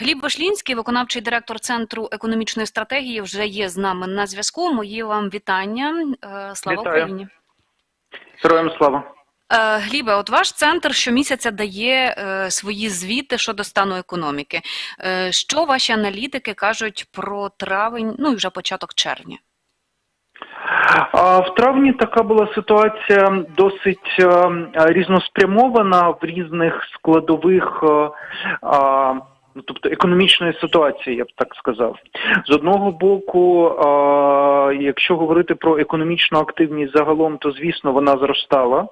Гліб Вашлінський, виконавчий директор Центру економічної стратегії, вже є з нами на зв'язку. Мої вам вітання. Е, Слава Вітаю. Україні. Героям слава. Е, Глібе, от ваш центр щомісяця дає е, свої звіти щодо стану економіки. Що ваші аналітики кажуть про травень, ну і вже початок червня? В травні така була ситуація досить різноспрямована в різних складових. Ну, тобто економічної ситуації, я б так сказав, з одного боку, а, якщо говорити про економічну активність загалом, то звісно вона зростала.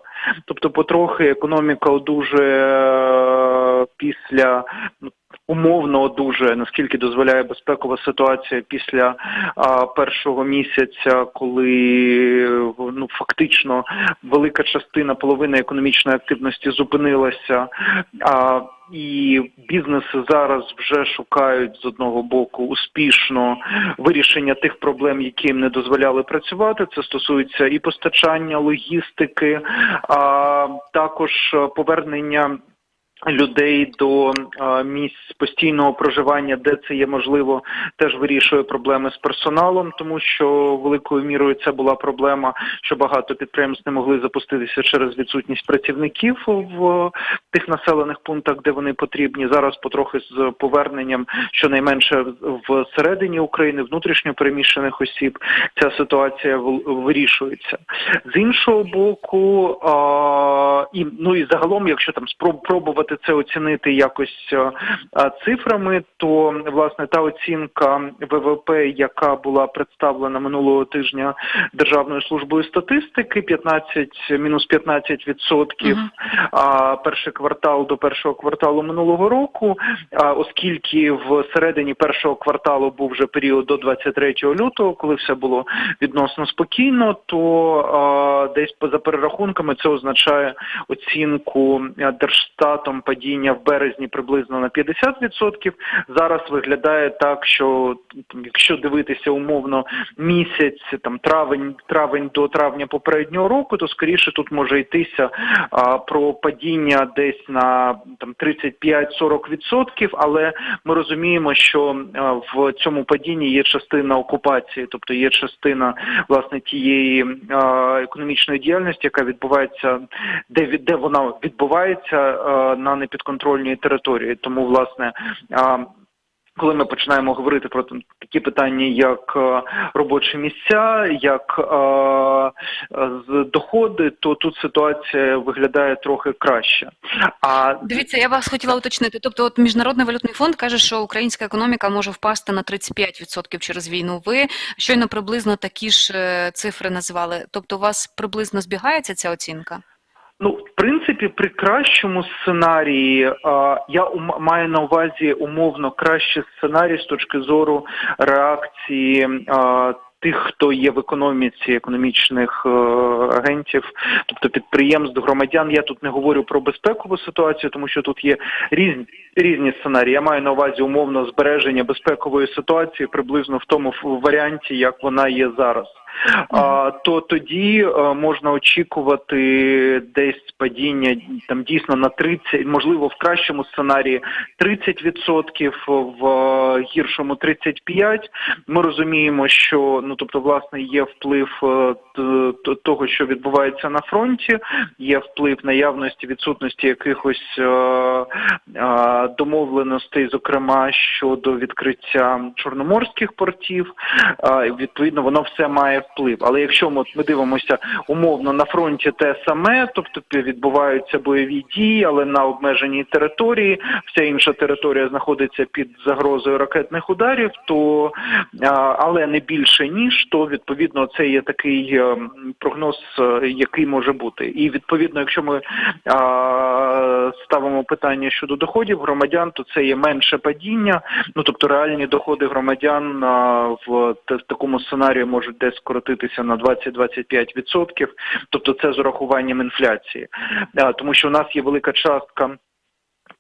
Тобто, потрохи економіка одужує після ну, умовно одужує, наскільки дозволяє безпекова ситуація після а, першого місяця, коли ну фактично велика частина половини економічної активності зупинилася. А, і бізнеси зараз вже шукають з одного боку успішно вирішення тих проблем, які їм не дозволяли працювати. Це стосується і постачання, логістики, а також повернення. Людей до місць постійного проживання, де це є можливо, теж вирішує проблеми з персоналом, тому що великою мірою це була проблема, що багато підприємств не могли запуститися через відсутність працівників в тих населених пунктах, де вони потрібні. Зараз потрохи з поверненням, щонайменше в середині України, внутрішньо переміщених осіб, ця ситуація вирішується. З іншого боку, і ну і загалом, якщо там спроб пробувати це оцінити якось е, цифрами, то власне та оцінка ВВП, яка була представлена минулого тижня Державною службою статистики, 15, мінус 15 відсотків, а перший квартал до першого кварталу минулого року, оскільки в середині першого кварталу був вже період до 23 лютого, коли все було відносно спокійно, то десь поза перерахунками це означає оцінку а, Падіння в березні приблизно на 50%. Зараз виглядає так, що якщо дивитися умовно місяць, там травень, травень до травня попереднього року, то скоріше тут може йтися а, про падіння десь на там 35-40%, але ми розуміємо, що а, в цьому падінні є частина окупації, тобто є частина власне тієї а, економічної діяльності, яка відбувається, де де вона відбувається а, на непідконтрольній території. Тому власне. коли ми починаємо говорити про там такі питання, як е, робочі місця, як е, доходи, то тут ситуація виглядає трохи краще. А Дивіться, я вас хотіла уточнити. Тобто, от міжнародний валютний фонд каже, що українська економіка може впасти на 35% через війну. Ви щойно приблизно такі ж е, цифри називали. Тобто, у вас приблизно збігається ця оцінка? Ну, в принципі, при кращому сценарії а, я маю на увазі умовно кращий сценарій з точки зору реакції. А, Тих, хто є в економіці економічних е, агентів, тобто підприємств, громадян, я тут не говорю про безпекову ситуацію, тому що тут є різні різні сценарії. Я маю на увазі умовно збереження безпекової ситуації приблизно в тому варіанті, як вона є зараз. То тоді е, можна очікувати десь падіння там дійсно на 30, можливо, в кращому сценарії 30%, в гіршому 35%. Ми розуміємо, що ну тобто, власне, є вплив е, того, що відбувається на фронті, є вплив наявності відсутності якихось е, домовленостей, зокрема щодо відкриття чорноморських портів. Відповідно, воно все має вплив. Але якщо ми, ми дивимося умовно на фронті те саме, тобто відбуваються бойові дії, але на обмеженій території, вся інша територія знаходиться під загрозою ракетних ударів, то але не більше ніж, то відповідно це є такий е, прогноз, е, який може бути. І відповідно, якщо ми ставимо питання щодо доходів громадян, то це є менше падіння. Ну тобто реальні доходи громадян в такому сценарії можуть десь скоротитися на 20-25%. Тобто це з урахуванням інфляції, тому що у нас є велика частка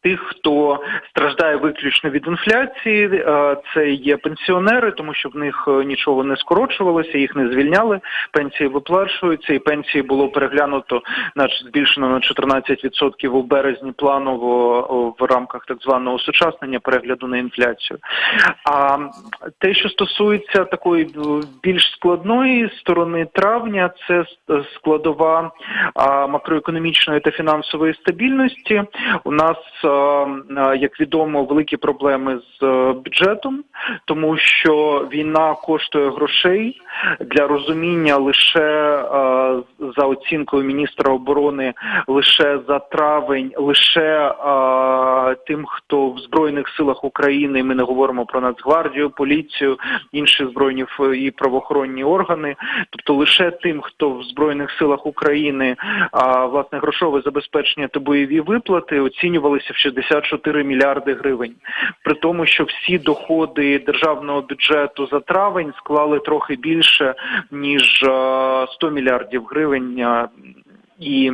Тих, хто страждає виключно від інфляції, е, це є пенсіонери, тому що в них е, нічого не скорочувалося, їх не звільняли. Пенсії виплачуються, і пенсії було переглянуто, значить збільшено на 14% у березні планово в рамках так званого осучаснення перегляду на інфляцію. А те, що стосується такої е, більш складної сторони травня, це складова макроекономічної та фінансової стабільності. У нас, як відомо, великі проблеми з е, бюджетом, тому що війна коштує грошей для розуміння лише за оцінкою міністра оборони, лише за травень, лише тим, хто в збройних силах України. Ми не говоримо про Нацгвардію, поліцію, інші збройні і правоохоронні органи. Тобто лише тим, хто в збройних силах України власне грошове забезпечення та бойові виплати оцінювалися в 64 мільярди гривень. При тому, що всі доходи державного бюджету за травень склали трохи більше ніж а, 100 мільярдів гривень. І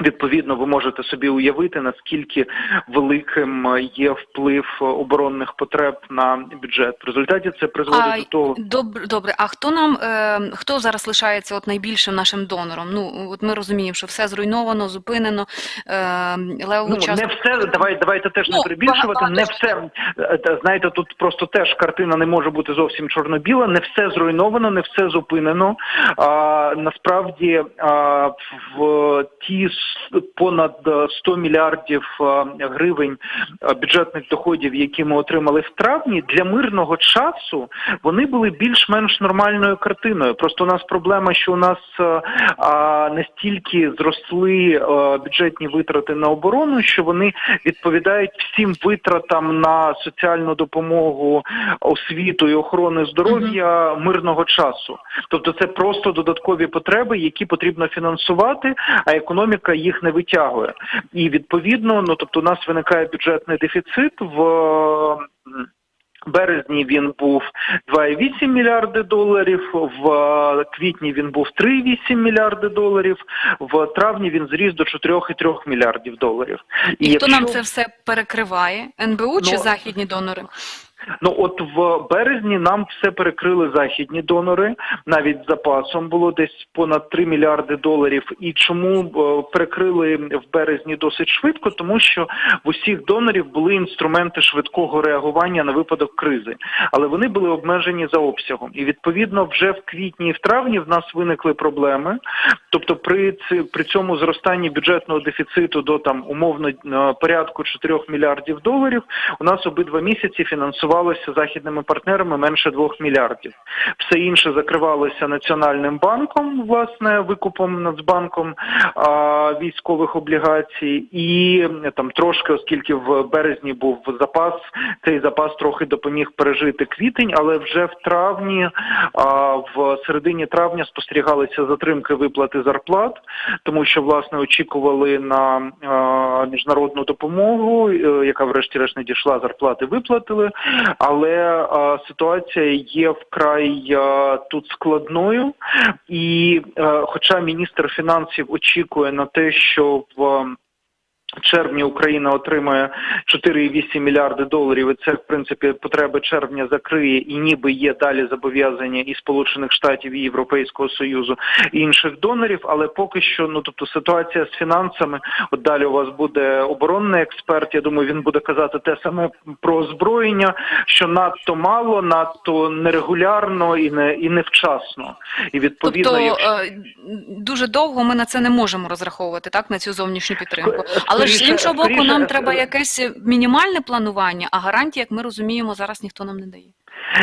Відповідно, ви можете собі уявити, наскільки великим е, є вплив оборонних потреб на бюджет. В результаті це призводить А, до того. Добре, добре. А хто нам е, хто зараз лишається от найбільшим нашим донором? Ну от ми розуміємо, що все зруйновано, зупинено. Е, Ну частку... не все. Давай, давайте теж не Ну, перебільшувати. багато Не все Е, знаєте, тут просто теж картина не може бути зовсім чорно-біла. Не все зруйновано, не все зупинено. А насправді а, в ті понад е, 100 мільярдів гривень бюджетних доходів, які ми отримали в травні, для мирного часу вони були більш-менш нормальною картиною. Просто у нас проблема, що у нас е, настільки зросли е, бюджетні витрати на оборону, що вони відповідають всім витратам на соціальну допомогу, освіту і охорони здоров'я мирного часу. Тобто це просто додаткові потреби, які потрібно фінансувати, а економіка їх не витягує. І відповідно, ну тобто, у нас виникає бюджетний дефіцит в. березні він був 2,8 мільярди доларів, в квітні він був 3,8 мільярди доларів, в травні він зріс до 4,3 мільярдів доларів. І хто нам це все перекриває? НБУ чи Ну, західні донори? Ну от в березні нам все перекрили західні донори, навіть запасом було десь понад 3 мільярди доларів. І чому е, перекрили в березні досить швидко? Тому що в усіх донорів були інструменти швидкого реагування на випадок кризи, але вони були обмежені за обсягом. І відповідно вже в квітні і в травні в нас виникли проблеми. Тобто, при при цьому зростанні бюджетного дефіциту до там умовно е, порядку 4 мільярдів доларів, у нас обидва місяці фінансувалося західними партнерами менше 2 мільярдів. Все інше закривалося національним банком, власне, викупом Нацбанком а, військових облігацій, і там трошки, оскільки в березні був запас, цей запас трохи допоміг пережити квітень, але вже в травні, а, в середині травня спостерігалися затримки виплати зарплат, тому що власне очікували на е, міжнародну допомогу, е, яка врешті-решт не дійшла, зарплати виплатили. Але е, ситуація є вкрай е, тут складною, і е, хоча міністр фінансів очікує на те, що в червні Україна отримає 4,8 мільярди доларів, і це в принципі потреби червня закриє, і ніби є далі зобов'язання і Сполучених Штатів, і Європейського Союзу і інших донорів. Але поки що, ну тобто ситуація з фінансами, от далі у вас буде оборонний експерт. Я думаю, він буде казати те саме про озброєння, що надто мало, надто нерегулярно і не і невчасно. І відповідно, Тобто якщо... е, дуже довго ми на це не можемо розраховувати, так, на цю зовнішню підтримку. Ск- Але ж з іншого боку, нам е, треба якесь мінімальне планування, а гарантії, як ми розуміємо, зараз ніхто нам не дає.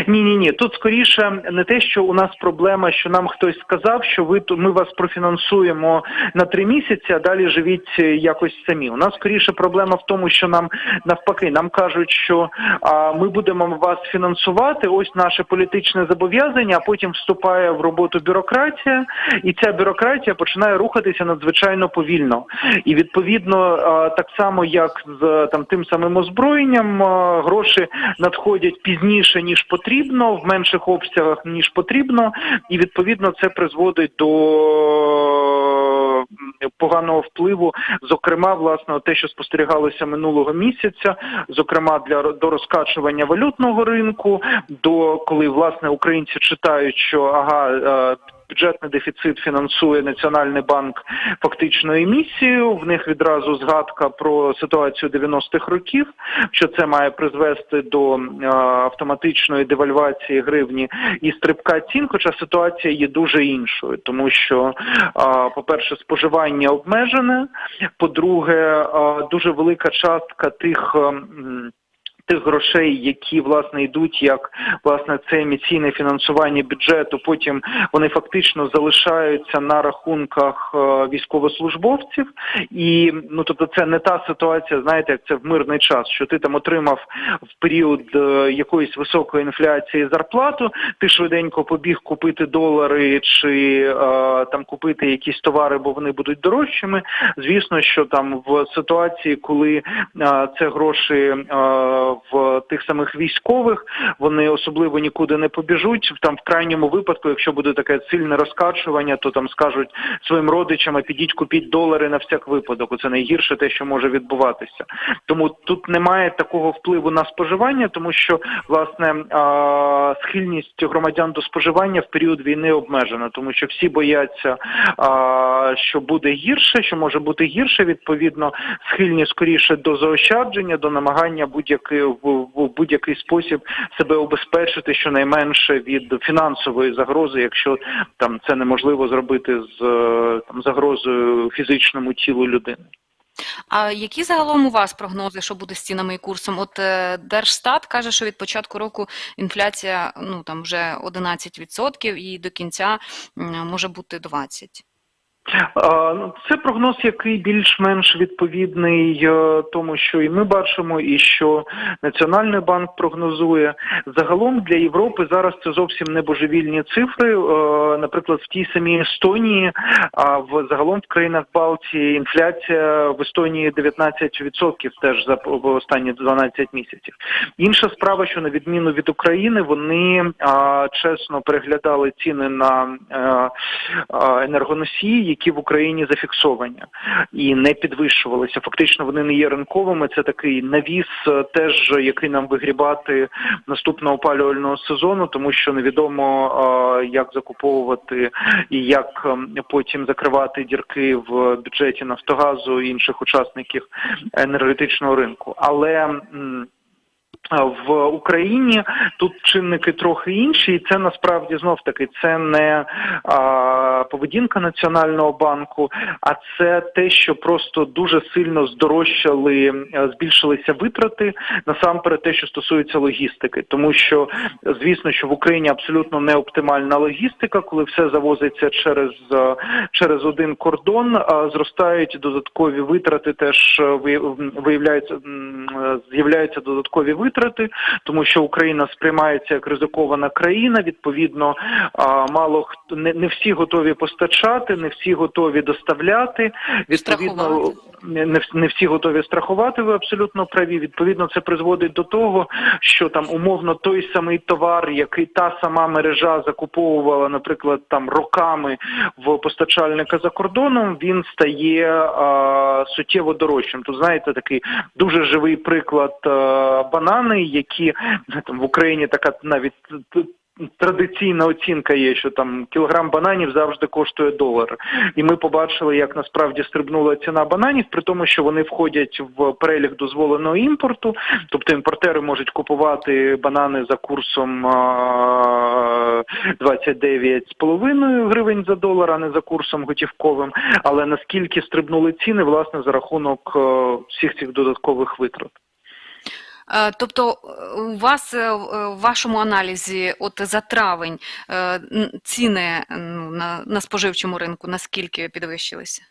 Ні, ні, ні. Тут скоріше не те, що у нас проблема, що нам хтось сказав, що ви ми вас профінансуємо на три місяці, а далі живіть е, якось самі. У нас скоріше проблема в тому, що нам навпаки нам кажуть, що а, ми будемо вас фінансувати. Ось наше політичне зобов'язання. А потім вступає в роботу бюрократія, і ця бюрократія починає рухатися надзвичайно повільно. І відповідно, а, так само як з там тим самим озброєнням, а, гроші надходять пізніше ніж потрібно, в менших обсягах ніж потрібно, і відповідно це призводить до поганого впливу, зокрема, власне, те, що спостерігалося минулого місяця, зокрема для до розкачування валютного ринку, до коли власне українці читають, що ага. Бюджетний дефіцит фінансує Національний банк фактично емісію. В них відразу згадка про ситуацію 90-х років, що це має призвести до е, автоматичної девальвації гривні і стрибка цін. Хоча ситуація є дуже іншою, тому що, е, по-перше, споживання обмежене. По-друге, е, дуже велика частка тих. Тих грошей, які власне йдуть, як власне це еміційне фінансування бюджету, потім вони фактично залишаються на рахунках е, військовослужбовців, і ну тобто, це не та ситуація, знаєте, як це в мирний час, що ти там отримав в період е, якоїсь високої інфляції зарплату, ти швиденько побіг купити долари чи е, там купити якісь товари, бо вони будуть дорожчими. Звісно, що там в ситуації, коли це гроші в тих самих військових, вони особливо нікуди не побіжуть. Там в крайньому випадку, якщо буде таке сильне розкачування, то там скажуть своїм родичам, підіть купіть долари на всяк випадок. Оце найгірше те, що може відбуватися. Тому тут немає такого впливу на споживання, тому що власне схильність громадян до споживання в період війни обмежена, тому що всі бояться, що буде гірше, що може бути гірше. Відповідно, схильні скоріше до заощадження, до намагання будь-який в, будь-який спосіб себе обезпечити щонайменше від фінансової загрози, якщо там це неможливо зробити з е, там загрозою фізичному тілу людини. А які загалом у вас прогнози, що буде з цінами і курсом? От е, Держстат каже, що від початку року інфляція ну там вже 11% і до кінця може бути 20%. Ну, Це прогноз, який більш-менш відповідний е, тому, що і ми бачимо, і що Національний банк прогнозує. Загалом для Європи зараз це зовсім не божевільні цифри. Е, Наприклад, в тій самій Естонії, а в загалом в країнах Балтії інфляція в Естонії 19% теж за останні 12 місяців. Інша справа, що на відміну від України, вони чесно переглядали ціни на е, енергоносії, які в Україні зафіксовані і не підвищувалися. Фактично вони не є ринковими. Це такий навіс, е, теж який нам вигрібати наступного опалювального сезону, тому що невідомо е, як закуповувати і як ем, потім закривати дірки в бюджеті Нафтогазу і інших учасників енергетичного ринку. Але в Україні. Тут чинники трохи інші, і це насправді знов таки це не а, поведінка Національного банку, а це те, що просто дуже сильно здорожчали, е, збільшилися витрати насамперед те, що стосується логістики, тому що звісно, що в Україні абсолютно не оптимальна логістика, коли все завозиться через, е, через один кордон, а зростають додаткові витрати, теж е, виявляються е, з'являються додаткові витрати, тому що Україна сприймається як ризикована країна. Відповідно, мало хто не, всі готові постачати, не всі готові доставляти. Відповідно. Не, не всі готові страхувати. Ви абсолютно праві. Відповідно, це призводить до того, що там умовно той самий товар, який та сама мережа закуповувала, наприклад, там роками в постачальника за кордоном, він стає а, суттєво дорожчим. Тут знаєте, такий дуже живий приклад а, банани, які там в Україні така навіть Традиційна оцінка є, що там кілограм бананів завжди коштує долар, і ми побачили, як насправді стрибнула ціна бананів, при тому, що вони входять в перелік дозволеного імпорту, тобто імпортери можуть купувати банани за курсом 29,5 гривень за долар, а не за курсом готівковим. Але наскільки стрибнули ціни, власне, за рахунок е, всіх цих додаткових витрат. Е, Тобто е, у вас е, в вашому аналізі, от за травень, ціни на споживчому ринку наскільки підвищилися?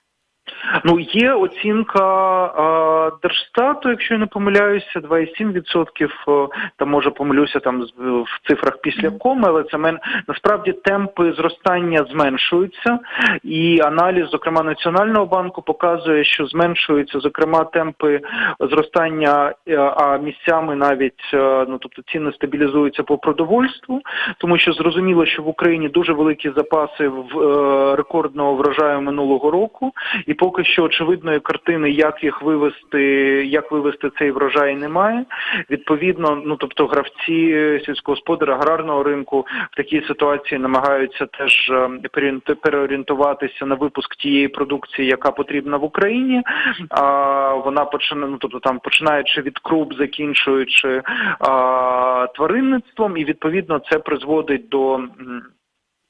Ну, є оцінка а, Держстату, якщо я не помиляюся, 2,7%, е, там може помилюся там в цифрах після коми, але це мен насправді темпи зростання зменшуються, і аналіз, зокрема Національного банку, показує, що зменшуються зокрема темпи зростання, е, а місцями навіть е, ну тобто ціни стабілізуються по продовольству, тому що зрозуміло, що в Україні дуже великі запаси в е, рекордного врожаю минулого року, і і поки що очевидної картини, як їх вивести, як вивести цей врожай, немає. Відповідно, ну тобто гравці сільськогосподаря аграрного ринку в такій ситуації намагаються теж е, переорієнтуватися на випуск тієї продукції, яка потрібна в Україні. А вона починає, ну тобто там починаючи від круп, закінчуючи а, тваринництвом, і відповідно це призводить до.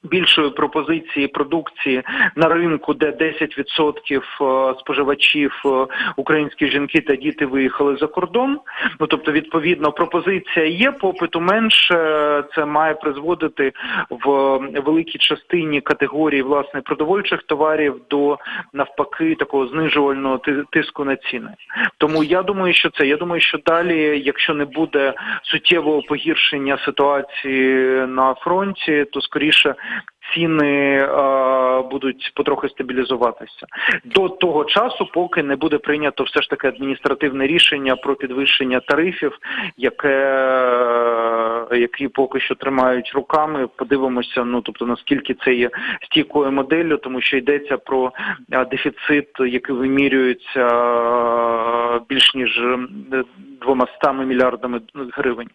Більшої пропозиції продукції на ринку, де 10% е, споживачів е, українські жінки та діти виїхали за кордон. Ну тобто, відповідно, пропозиція є, попиту менше. Це має призводити в великій частині категорії власне продовольчих товарів до навпаки такого знижувального тиску на ціни. Тому я думаю, що це. Я думаю, що далі, якщо не буде суттєвого погіршення ситуації на фронті, то скоріше ціни е, будуть потрохи стабілізуватися до того часу, поки не буде прийнято все ж таки адміністративне рішення про підвищення тарифів, яке е, які поки що тримають руками. Подивимося, ну тобто наскільки це є стійкою моделлю, тому що йдеться про е, дефіцит, який вимірюється більш ніж е, двома стами мільярдами гривень.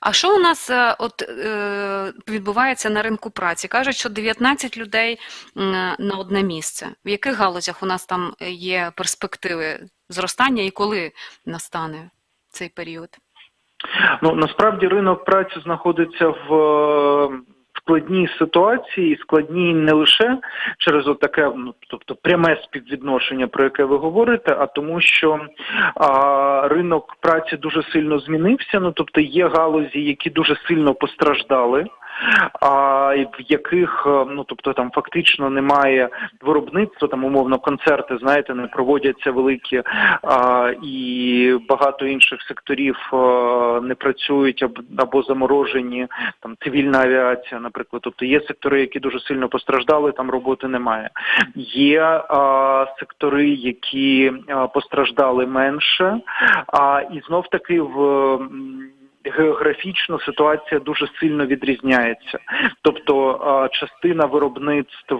А що у нас е, от е, відбувається на ринку праці? Кажуть, що 19 людей на одне місце. В яких галузях у нас там є перспективи зростання і коли настане цей період? Ну насправді ринок праці знаходиться в е, складній ситуації, і складній не лише через отаке, ну тобто пряме співвідношення, про яке ви говорите, а тому, що а, ринок праці дуже сильно змінився. Ну тобто є галузі, які дуже сильно постраждали. В яких е, ну тобто там фактично немає виробництва, там умовно концерти, знаєте, не проводяться великі, і багато інших секторів е, не працюють або, заморожені, там цивільна авіація, наприклад. Тобто є сектори, які дуже сильно постраждали, там роботи немає. Є а, сектори, які постраждали менше, а і знов таки в. Географічно ситуація дуже сильно відрізняється, тобто частина виробництв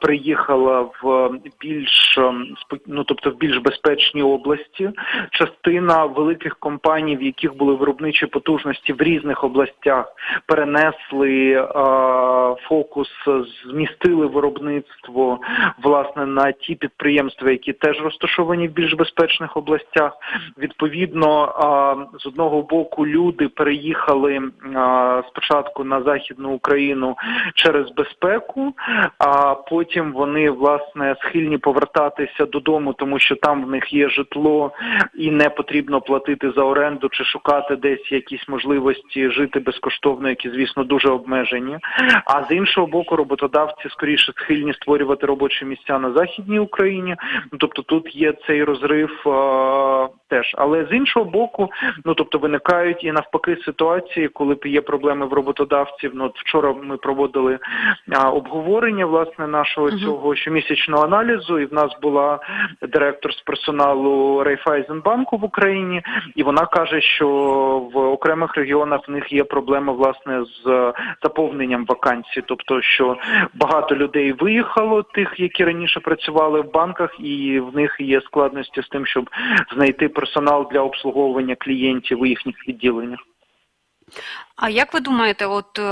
приїхала в більш ем, ну, тобто в більш безпечні області. Частина великих компаній, в яких були виробничі потужності в різних областях, перенесли фокус, змістили виробництво власне на ті підприємства, які теж розташовані в більш безпечних областях. Відповідно, з одного боку люди переїхали а, спочатку на західну Україну через безпеку, а потім вони власне схильні повертатися додому, тому що там в них є житло і не потрібно платити за оренду чи шукати десь якісь можливості жити безкоштовно, які звісно дуже обмежені. А з іншого боку, роботодавці скоріше схильні створювати робочі місця на західній Україні. Ну, Тобто тут є цей розрив е, теж. Але з іншого боку, ну тобто виникають і навпаки ситуації, коли є проблеми в роботодавців. Ну от вчора ми проводили а, обговорення власне нашого Мгм. цього щомісячного аналізу, і в нас була директор з персоналу Райфайзенбанку в Україні, і вона каже, що в окремих регіонах в них є проблема власне з заповненням вакансій, тобто що багато людей виїхало, тих, які раніше працювали в банках, і в них є складності з тим, щоб знайти персонал для обслуговування клієнтів у їхніх відділеннях. А як ви думаєте, от е,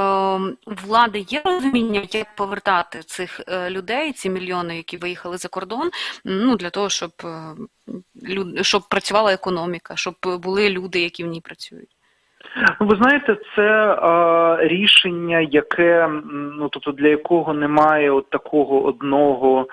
у влади є розуміння, як повертати цих е, людей, ці мільйони, які виїхали за кордон, ну для того, щоб е, щоб працювала економіка, щоб були люди, які в ній працюють? Ну, ви знаєте, це а, рішення, яке ну тобто для якого немає от такого одного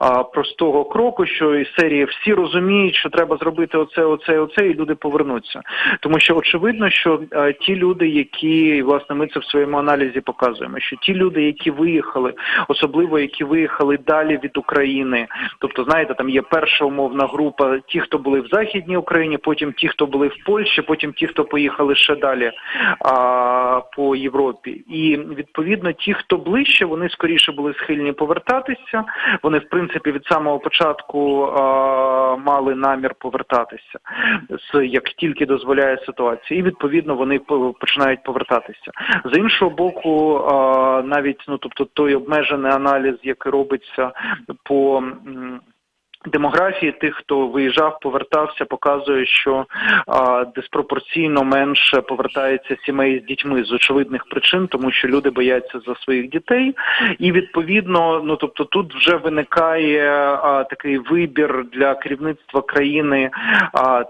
а, простого кроку, що із серії всі розуміють, що треба зробити оце, оце, оце, і люди повернуться. Тому що очевидно, що а, ті люди, які власне ми це в своєму аналізі показуємо, що ті люди, які виїхали, особливо які виїхали далі від України, тобто, знаєте, там є перша умовна група, ті, хто були в західній Україні, потім ті, хто були в Польщі, потім ті, хто поїхали ще ще далі а, по Європі. І відповідно ті, хто ближче, вони скоріше були схильні повертатися. Вони, в принципі, від самого початку а, мали намір повертатися, з як тільки дозволяє ситуація, і відповідно вони починають повертатися. З іншого боку, а, навіть ну тобто той обмежений аналіз, який робиться по. Демографії тих, хто виїжджав, повертався, показує, що а, диспропорційно менше повертається сімей з дітьми з очевидних причин, тому що люди бояться за своїх дітей, і відповідно, ну тобто, тут вже виникає а, такий вибір для керівництва країни а,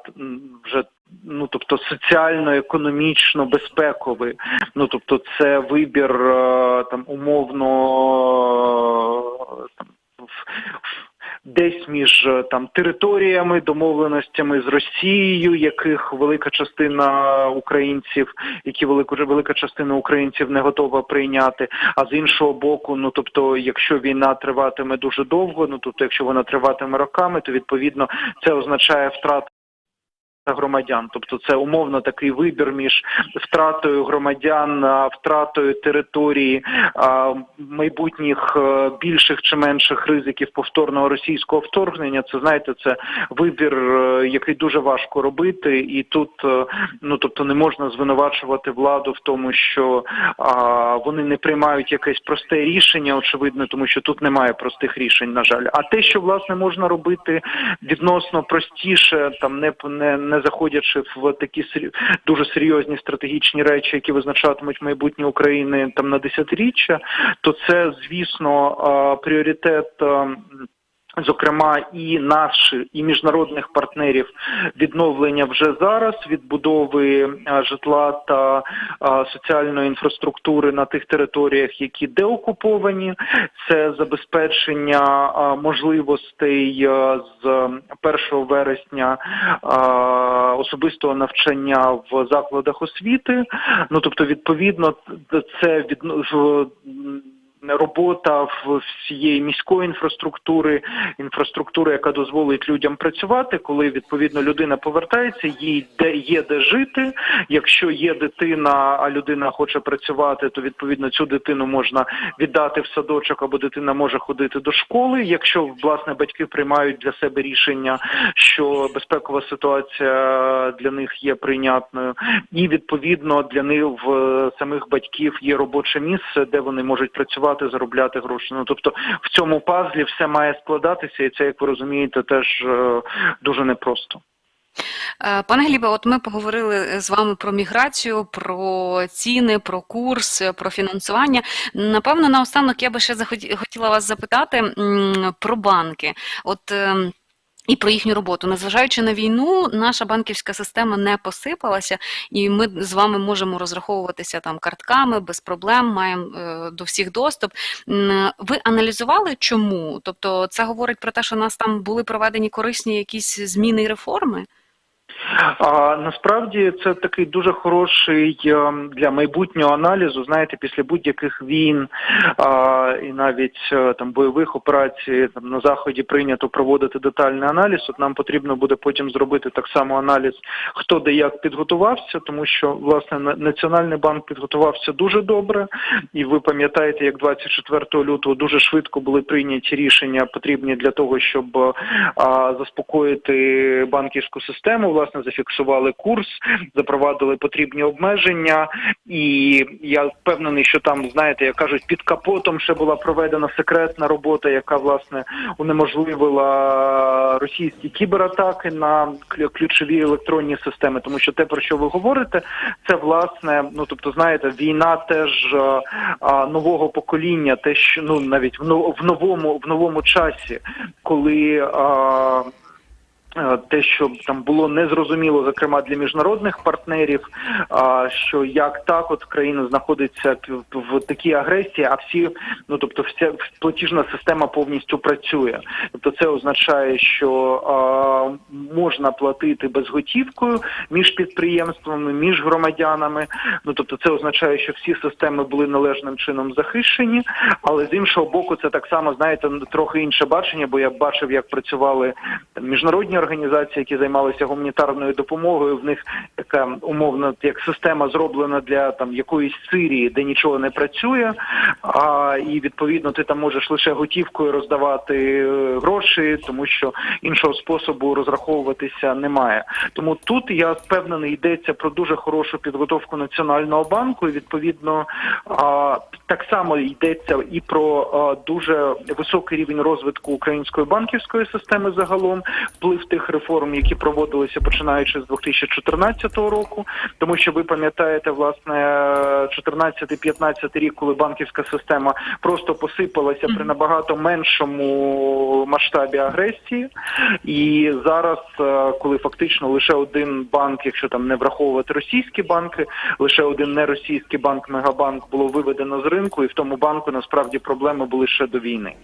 вже. Ну, тобто соціально-економічно безпековий. Ну тобто, це вибір там умовно там десь між е, там територіями, домовленостями з Росією, яких велика частина українців, які велику велика частина українців не готова прийняти. А з іншого боку, ну тобто, якщо війна триватиме дуже довго, ну тобто, якщо вона триватиме роками, то відповідно це означає втрату громадян, тобто це умовно такий вибір між втратою громадян, втратою території, майбутніх е, більших чи менших ризиків повторного російського вторгнення. Це знаєте, це вибір, е, який дуже важко робити, і тут е, ну тобто не можна звинувачувати владу в тому, що вони не приймають якесь просте рішення, очевидно, тому що тут немає простих рішень, на жаль. А те, що власне можна робити відносно простіше, там не не, не заходячи в такі дуже серйозні стратегічні речі, які визначатимуть майбутнє України там на десятиріччя, то це звісно пріоритет. Зокрема, і наші, і міжнародних партнерів відновлення вже зараз, відбудови житла та соціальної інфраструктури на тих територіях, які деокуповані, це забезпечення можливостей з 1 вересня особистого навчання в закладах освіти. Ну тобто, відповідно, це відно в- робота всієї міської інфраструктури, інфраструктури, яка дозволить людям працювати, коли відповідно людина повертається, їй де є де жити. Якщо є дитина, а людина хоче працювати, то відповідно цю дитину можна віддати в садочок, або дитина може ходити до школи. Якщо власне батьки приймають для себе рішення, що безпекова ситуація для них є прийнятною, і відповідно для них в самих батьків є робоче місце, де вони можуть працювати, заробляти гроші. Ну тобто в цьому пазлі все має складатися, і це, як ви розумієте, теж е, дуже непросто. Е, Пане Глібе, от ми поговорили з вами про міграцію, про ціни, про курс, про фінансування. Напевно, наостанок я би ще захотіла хотіла вас запитати про банки. От ем, і про їхню роботу, незважаючи на війну, наша банківська система не посипалася, і ми з вами можемо розраховуватися там картками без проблем, маємо е, до всіх доступ. Ви аналізували чому? Тобто, це говорить про те, що у нас там були проведені корисні якісь зміни і реформи? А насправді це такий дуже хороший е, для майбутнього аналізу. Знаєте, після будь-яких війн а, і навіть е, там бойових операцій там на заході прийнято проводити детальний аналіз. От нам потрібно буде потім зробити так само аналіз, хто де як підготувався, тому що власне Національний банк підготувався дуже добре, і ви пам'ятаєте, як 24 лютого дуже швидко були прийняті рішення, потрібні для того, щоб е, а, заспокоїти банківську систему. Власне, зафіксували курс, запровадили потрібні обмеження, і я впевнений, що там, знаєте, як кажуть, під капотом ще була проведена секретна робота, яка власне унеможливила російські кібератаки на клю- ключові електронні системи. Тому що те, про що ви говорите, це власне, ну тобто, знаєте, війна теж е, а, нового покоління, те, що ну навіть в но- в новому в новому часі, коли. А, те, що там було незрозуміло, зокрема для міжнародних партнерів, що як так, от країна знаходиться в такій агресії, а всі, ну тобто, вся платіжна система повністю працює. Тобто, це означає, що а, можна платити безготівкою між підприємствами, між громадянами. Ну тобто, це означає, що всі системи були належним чином захищені, але з іншого боку, це так само знаєте трохи інше бачення, бо я бачив, як працювали міжнародні організації, які займалися гуманітарною допомогою. В них така умовно як система зроблена для там якоїсь Сирії, де нічого не працює. А і відповідно ти там можеш лише готівкою роздавати е, гроші, тому що іншого способу розраховуватися немає. Тому тут я впевнений, йдеться про дуже хорошу підготовку національного банку. І відповідно так само йдеться і про дуже високий рівень розвитку української банківської системи загалом, вплив тих реформ, які проводилися починаючи з 2014 року. Тому що ви пам'ятаєте, власне, 14-15 рік, коли банківська система просто посипалася при набагато меншому масштабі агресії, і зараз, е, коли фактично лише один банк, якщо там не враховувати російські банки, лише один неросійський банк Мегабанк було виведено з ринку, і в тому банку насправді проблеми були ще до війни.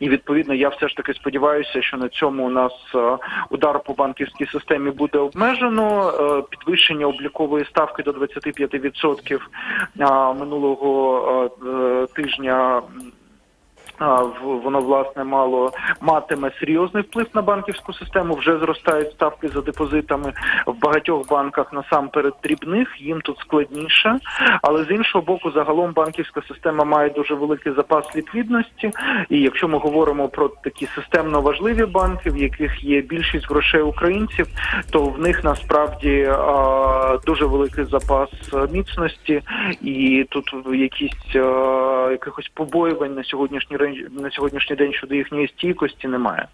І відповідно я все ж таки сподіваюся, що на цьому у нас е, удар по банківській системі буде обмежено. Е, Підвищення облікової ставки до 25% а, минулого е, е, тижня. А, Воно власне мало матиме серйозний вплив на банківську систему. Вже зростають ставки за депозитами в багатьох банках насамперед дрібних. Їм тут складніше, але з іншого боку, загалом банківська система має дуже великий запас ліквідності. І якщо ми говоримо про такі системно важливі банки, в яких є більшість грошей українців, то в них насправді а, дуже великий запас міцності, і тут якісь е, якихось побоювань на сьогоднішній рен- на сьогоднішній день щодо їхньої стійкості немає.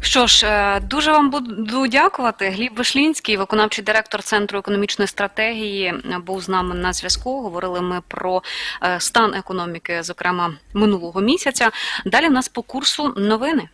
Що ж, е, дуже вам буду дякувати. Гліб Вишлінський, виконавчий директор Центру економічної стратегії, був з нами на зв'язку. Говорили ми про е, стан економіки, зокрема минулого місяця. Далі в нас по курсу новини.